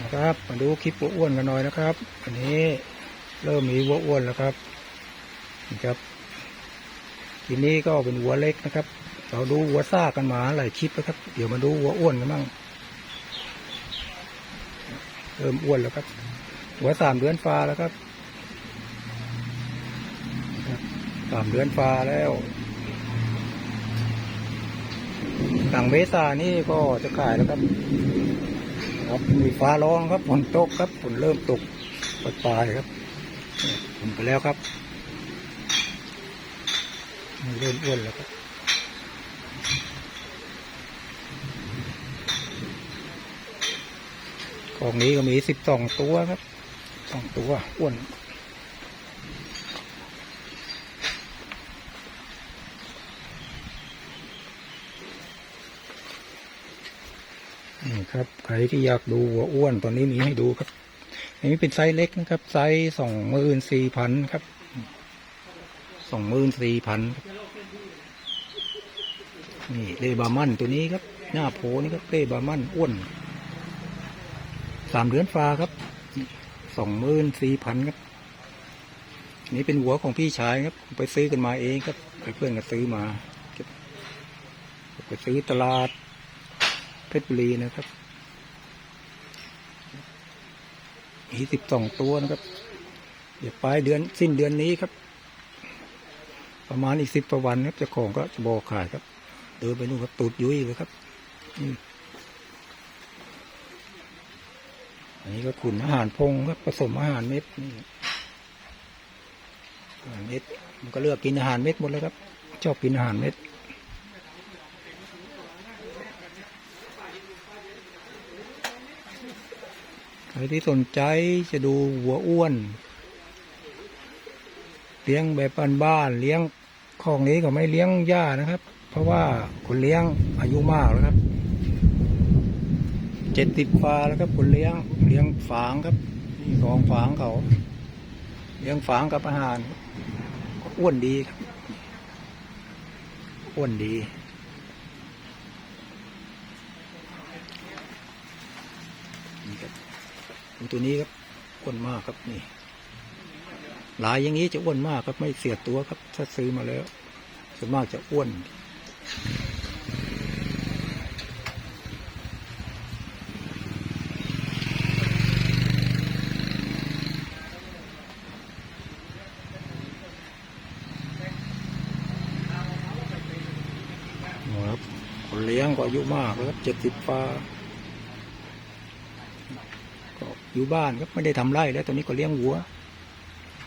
นะครับ มาดูคลิปวัวอ้วนกันหน่อยนะครับ อันนี้เริ่มมีวัวอ้วนแล้วครับนี่ครับทีนี้ก็เป็นวัวเล็กนะครับ เราดูวัวซ่ากันมาหลายคลิปแล้วครับ เดี๋ยวมาดูวัวอ้วนกันบ้างเริ่มอ้วนแล้วครับหัวสามเดือนฟ้าแล้วครับครับสามเดือนฟ้าแล้วต่างเมษานี่ก็จะขายแล้วครับ ครับมีฟ้าร้องครับฝนตกครับฝนเริ่มตกปลายครับฝนไปแล้วครับเริ่มอ้วนแล้วครับกองนี้ก็มีสิบสองตัวครับสองตัวอ้วน นี่ครับใครที่อยากดูวัวอ้วนตอนนี้มีให้ดูครับ อันนี้เป็นไซส์เล็กนะครับ ไซส์สองหมื่นสี่พันครับสองหมื่นสี่พันนี่เลบามันตัวนี้ครับ หน้าโพนี่ครับเลบามันอ้วนสามเดือนฟ้าครับสองหมื่นสี่พันครับนี่เป็นหัวของพี่ชายครับ ไปซื้อกันมาเองครับไปเพื่อนก็ซื้อมา ไปซื้อตลาด ชรบุรีนะครับ มีสิบสองตัวนะครับ เดี๋ยวปลายเดือนสิ้นเดือนนี้ครับ ประมาณอีกสิบประวันครับจ้าของก็จะบอกขายครับ เดินไปนู่นครับตูดยุ้ยเลยครับอันนี้ก็ขุนอาหารพงครับผสมอาหารเม็ดนี่อาหารเม็ดมันก็เลือกกินอาหารเม็ดหมดเลยครับ ชอบกินอาหารเม็ด ครที่สนใจจะดูหัวอ้วน เลี้ยงแบบบ้านๆเลี้ยงของนี้ก็ไม่เลี้ยงหญ้านะครับ เพราะว่าคนเลี้ยงอายุมากแล้วครับเจ็ดสิบฟาแล้วครับคนเลี้ยงเลี้ยงฝางครับนี่ของฝางเขาเลี้ยงฝางกับอาหารอ้วนดีครับอ้วนดี นี่ครับ ดูตัวนี้ครับอ้วนมากครับนี่ หลายอย่างนี้จะอ้วนมากครับไม่เสียตัวครับ ถ้าซื้อมาแล้วส่วนมากจะอ้วนครับคนเลี้ยงก็อายุมากแล้วครับเจ็ดสิบปา อยู่บ้านครับไม่ได้ทำไร่แล้วตอนนี้ก็เลี้ยงวัว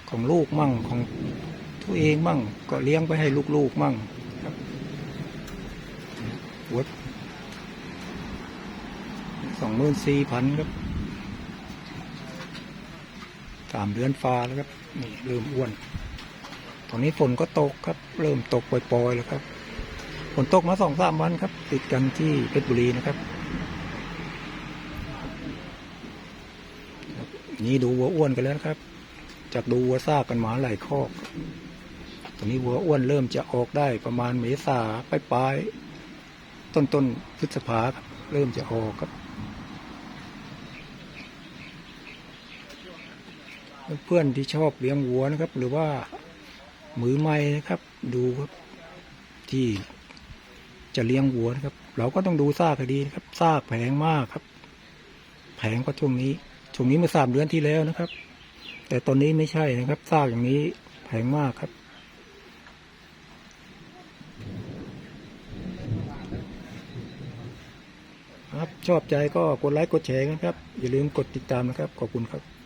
ของลูกมั่งของตัวเองมั่ง ก็เลี้ยงไปให้ลูกๆมั่งครับวัวสองหมื่นสี่พันครับสามเดือนฟ้าแล้วครับนี่เริ่มอ้วน ตอนนี้ฝนก็ตกครับ เริ่มตกปล่อยๆแล้วครับ ฝนตกมาสองสามวันครับ ติดกันที่เพชรบุรีนะครับ นี่ดูวัวอ้วนกันแล้วครับ จากดูวัวซากกันมาหลายคอกตอนนี้วัวอ้วนเริ่มจะออกได้ประมาณเมษาปลายปลายต้นต้นพฤษภาครับเริ่มจะออกครับ เพื่อนที่ชอบเลี้ยงวัวนะครับ หรือว่ามือใหม่นะครับ ดูครับที่จะเลี้ยงวัวนะครับ เราก็ต้องดูซากให้ดีนะครับซากแพงมากครับ แพงกว่าช่วงนี้ ช่วงนี้เมื่อสามเดือนที่แล้วนะครับ แต่ตอนนี้ไม่ใช่นะครับซากอย่างนี้แพงมากครับ ครับชอบใจก็กดไลค์กดแชร์นะครับ อย่าลืมกดติดตามนะครับ ขอบคุณครับ